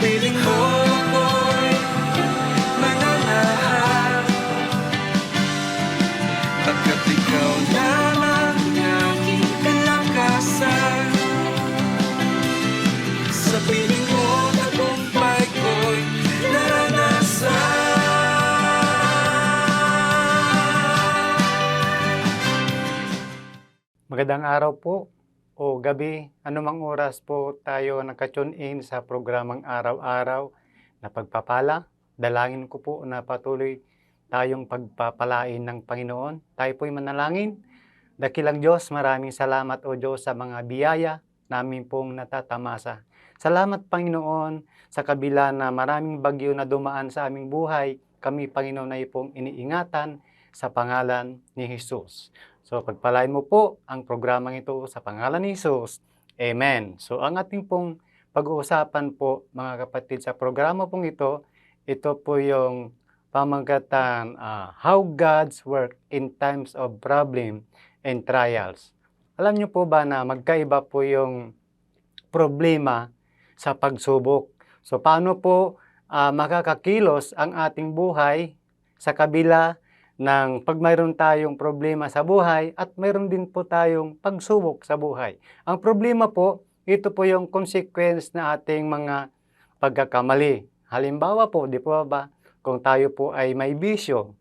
piling mo ako'y mananahan Pagkat ikaw lamang ang kalakasan. Sa piling mo tagumpay ko'y naranasan. Magandang araw po o gabi, anumang oras po tayo nakatune in sa programang araw-araw na pagpapala. Dalangin ko po na patuloy tayong pagpapalain ng Panginoon. Tayo po'y manalangin. Dakilang Diyos, maraming salamat o Diyos sa mga biyaya namin pong natatamasa. Salamat Panginoon sa kabila na maraming bagyo na dumaan sa aming buhay. Kami Panginoon ay pong iniingatan sa pangalan ni Jesus. So pagpalain mo po ang programang ito sa pangalan ni Jesus. Amen. So ang ating pong pag-uusapan po mga kapatid sa programa pong ito, ito po yung pamagatan ah, How God's Work in Times of Problem and Trials. Alam niyo po ba na magkaiba po yung problema sa pagsubok. So paano po ah, makakakilos ang ating buhay sa kabila ng pag mayroon tayong problema sa buhay at mayroon din po tayong pagsubok sa buhay. Ang problema po, ito po yung consequence na ating mga pagkakamali. Halimbawa po, di po ba, kung tayo po ay may bisyo,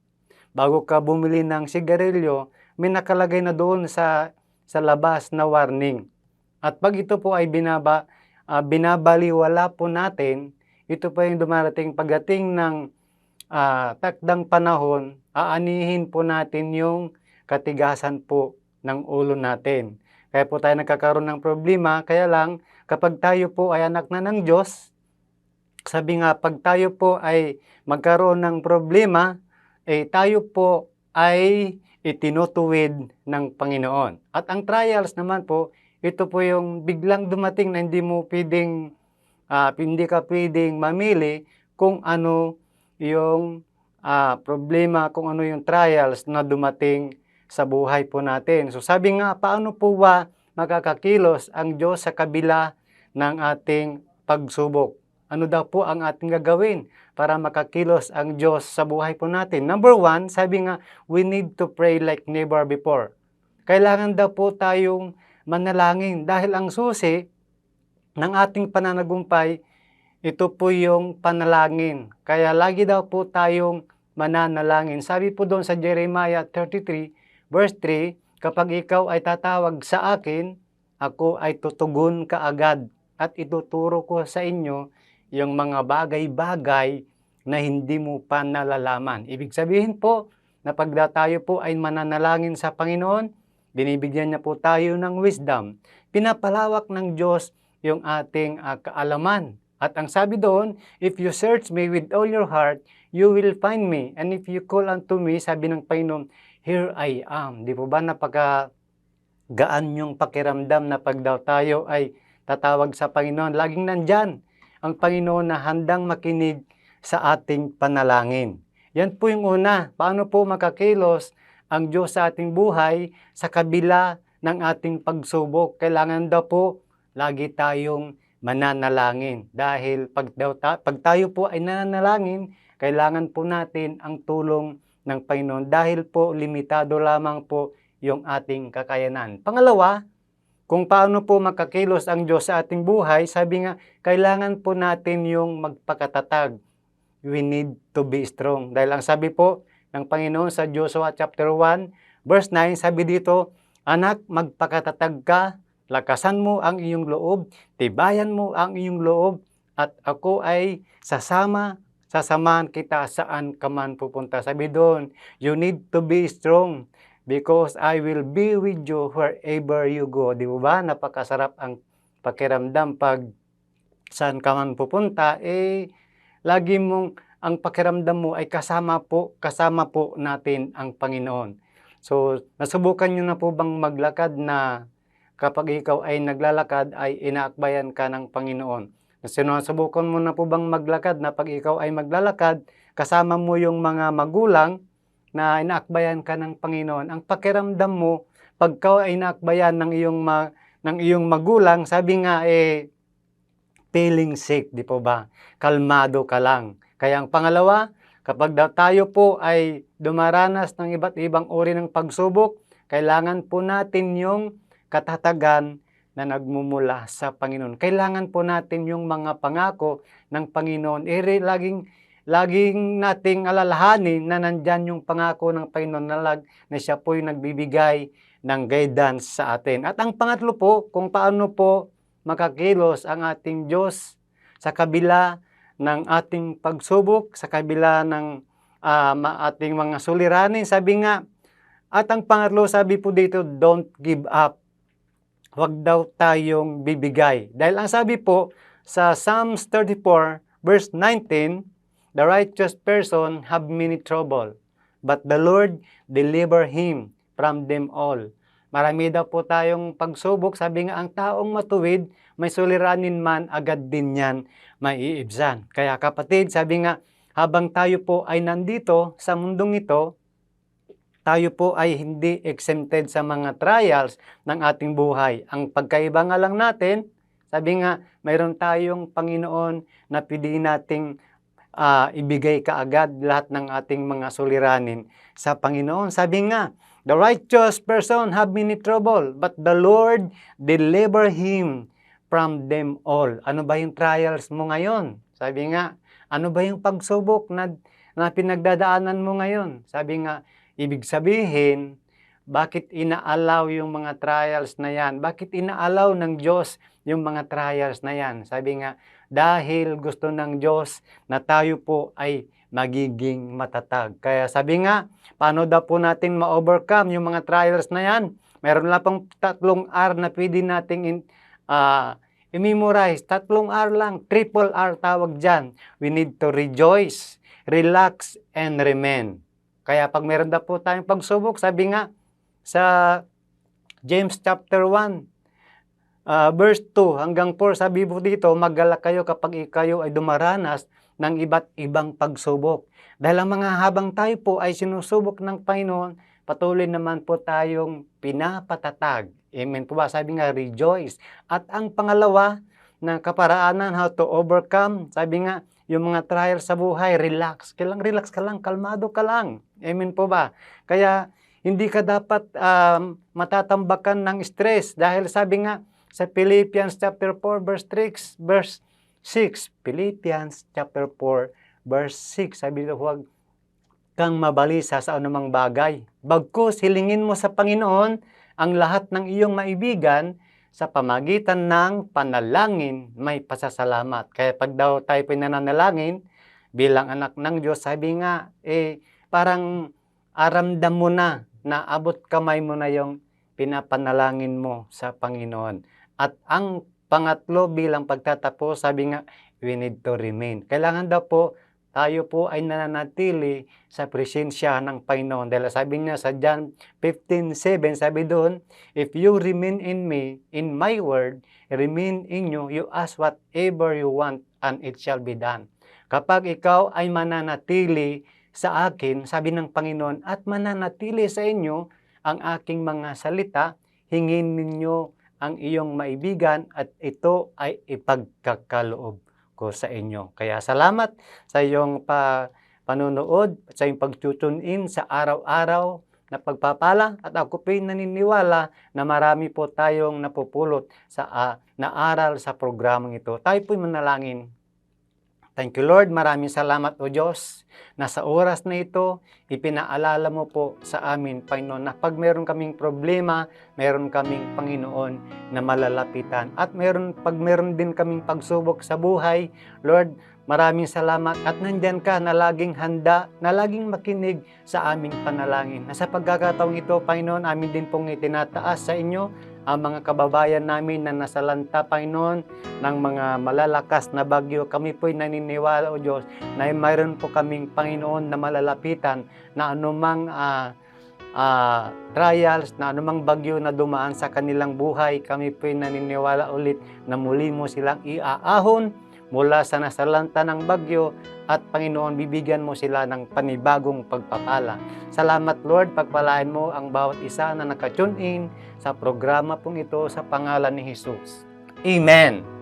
bago ka bumili ng sigarilyo, may nakalagay na doon sa, sa labas na warning. At pag ito po ay binaba, ah, binabaliwala po natin, ito po yung dumarating pagdating ng ah, takdang panahon, aanihin po natin yung katigasan po ng ulo natin. Kaya po tayo nagkakaroon ng problema, kaya lang kapag tayo po ay anak na ng Diyos, sabi nga pag tayo po ay magkaroon ng problema, eh tayo po ay itinutuwid ng Panginoon. At ang trials naman po, ito po yung biglang dumating na hindi mo pwedeng, ah, hindi ka pwedeng mamili kung ano yung ah, problema, kung ano yung trials na dumating sa buhay po natin. So sabi nga, paano po ba makakakilos ang Diyos sa kabila ng ating pagsubok? Ano daw po ang ating gagawin para makakilos ang Diyos sa buhay po natin? Number one, sabi nga, we need to pray like never before. Kailangan daw po tayong manalangin dahil ang susi ng ating pananagumpay ito po yung panalangin. Kaya lagi daw po tayong mananalangin. Sabi po doon sa Jeremiah 33 verse 3, kapag ikaw ay tatawag sa akin, ako ay tutugon kaagad at ituturo ko sa inyo yung mga bagay-bagay na hindi mo pa nalalaman. Ibig sabihin po na pag tayo po ay mananalangin sa Panginoon, binibigyan niya po tayo ng wisdom. Pinapalawak ng Diyos yung ating ah, kaalaman. At ang sabi doon, if you search me with all your heart, you will find me. And if you call unto me, sabi ng Panginoon, here I am. Di po ba napaka gaan yung pakiramdam na pag daw tayo ay tatawag sa Panginoon, laging nandyan ang Panginoon na handang makinig sa ating panalangin. Yan po yung una. Paano po makakilos ang Diyos sa ating buhay sa kabila ng ating pagsubok? Kailangan daw po lagi tayong mananalangin. Dahil pag, daw ta- pag tayo po ay nananalangin, kailangan po natin ang tulong ng Panginoon dahil po limitado lamang po yung ating kakayanan. Pangalawa, kung paano po makakilos ang Diyos sa ating buhay, sabi nga, kailangan po natin yung magpakatatag. We need to be strong. Dahil ang sabi po ng Panginoon sa Joshua chapter 1, verse 9, sabi dito, Anak, magpakatatag ka, lakasan mo ang iyong loob, tibayan mo ang iyong loob, at ako ay sasama, sasamahan kita saan ka man pupunta. Sabi doon, you need to be strong because I will be with you wherever you go. Di ba? Napakasarap ang pakiramdam pag saan ka man pupunta, eh, lagi mong ang pakiramdam mo ay kasama po, kasama po natin ang Panginoon. So, nasubukan nyo na po bang maglakad na kapag ikaw ay naglalakad ay inaakbayan ka ng Panginoon? Nasubukan mo na po bang maglakad na pag ikaw ay maglalakad, kasama mo yung mga magulang na inaakbayan ka ng Panginoon. Ang pakiramdam mo, pag ikaw ay inaakbayan ng iyong, ma, ng iyong magulang, sabi nga eh, feeling safe, di po ba? Kalmado ka lang. Kaya ang pangalawa, kapag tayo po ay dumaranas ng iba't ibang uri ng pagsubok, kailangan po natin yung katatagan na nagmumula sa Panginoon. Kailangan po natin yung mga pangako ng Panginoon. Ere, laging, laging nating alalahanin na nandyan yung pangako ng Panginoon na, lag, na siya po yung nagbibigay ng guidance sa atin. At ang pangatlo po, kung paano po makakilos ang ating Diyos sa kabila ng ating pagsubok, sa kabila ng ma- ating mga suliranin. Sabi nga, at ang pangatlo, sabi po dito, don't give up. Huwag daw tayong bibigay. Dahil ang sabi po sa Psalms 34, verse 19, The righteous person have many trouble, but the Lord deliver him from them all. Marami daw po tayong pagsubok. Sabi nga, ang taong matuwid, may suliranin man, agad din yan maiibsan. Kaya kapatid, sabi nga, habang tayo po ay nandito sa mundong ito, tayo po ay hindi exempted sa mga trials ng ating buhay. Ang pagkaiba nga lang natin, sabi nga, mayroon tayong Panginoon na pili nating ah, ibigay kaagad lahat ng ating mga suliranin sa Panginoon. Sabi nga, the righteous person have many trouble, but the Lord deliver him from them all. Ano ba yung trials mo ngayon? Sabi nga, ano ba yung pagsubok na, na pinagdadaanan mo ngayon? Sabi nga, ibig sabihin, bakit inaalaw yung mga trials na yan? Bakit inaalaw ng Diyos yung mga trials na yan? Sabi nga, dahil gusto ng Diyos na tayo po ay magiging matatag. Kaya sabi nga, paano daw po natin ma-overcome yung mga trials na yan? Meron lang pang tatlong R na pwede nating in, ah, i-memorize. Tatlong R lang, triple R tawag dyan. We need to rejoice, relax, and remain. Kaya pag meron daw po tayong pagsubok, sabi nga sa James chapter 1, ah, verse 2 hanggang 4, sabi po dito, maggalak kayo kapag kayo ay dumaranas ng iba't ibang pagsubok. Dahil ang mga habang tayo po ay sinusubok ng Panginoon, patuloy naman po tayong pinapatatag. Amen po ba? Sabi nga, rejoice. At ang pangalawa, na kaparaanan, how to overcome, sabi nga, yung mga trials sa buhay, relax. Kailang relax ka lang, kalmado ka lang. Amen po ba? Kaya, hindi ka dapat um, matatambakan ng stress dahil sabi nga sa Philippians chapter 4 verse 3 verse 6 Philippians chapter 4 verse 6 sabi dito huwag kang mabalisa sa anumang bagay bagkus hilingin mo sa Panginoon ang lahat ng iyong maibigan sa pamagitan ng panalangin may pasasalamat kaya pag daw tayo pinananalangin bilang anak ng Diyos sabi nga eh parang aramdam mo na na abot kamay mo na yung pinapanalangin mo sa Panginoon. At ang pangatlo bilang pagtatapos, sabi nga, we need to remain. Kailangan daw po tayo po ay nananatili sa presensya ng Panginoon. Dahil sabi niya sa John 15.7, sabi doon, If you remain in me, in my word, remain in you, you ask whatever you want and it shall be done. Kapag ikaw ay mananatili sa akin, sabi ng Panginoon, at mananatili sa inyo ang aking mga salita, hingin ninyo ang iyong maibigan at ito ay ipagkakaloob ko sa inyo. Kaya salamat sa iyong pa, panunood sa iyong pag-tune in sa araw-araw na pagpapala at ako po'y naniniwala na marami po tayong napupulot sa ah, naaral sa programang ito. Tayo po'y manalangin. Thank you Lord, maraming salamat o Diyos na sa oras na ito, ipinaalala mo po sa amin, Panginoon, na pag meron kaming problema, meron kaming Panginoon na malalapitan. At meron, pag meron din kaming pagsubok sa buhay, Lord, maraming salamat at nandyan ka na laging handa, na laging makinig sa aming panalangin. Na sa pagkakataong ito, Panginoon, amin din pong itinataas sa inyo ang mga kababayan namin na nasa lanta, Panginoon, ng mga malalakas na bagyo. Kami po'y naniniwala, O Diyos, na mayroon po kaming Panginoon na malalapitan na anumang ah, ah, trials, na anumang bagyo na dumaan sa kanilang buhay, kami po'y naniniwala ulit na muli mo silang iaahon mula sa nasalanta ng bagyo at Panginoon, bibigyan mo sila ng panibagong pagpapala. Salamat Lord, pagpalain mo ang bawat isa na nakatune in sa programa pong ito sa pangalan ni Jesus. Amen.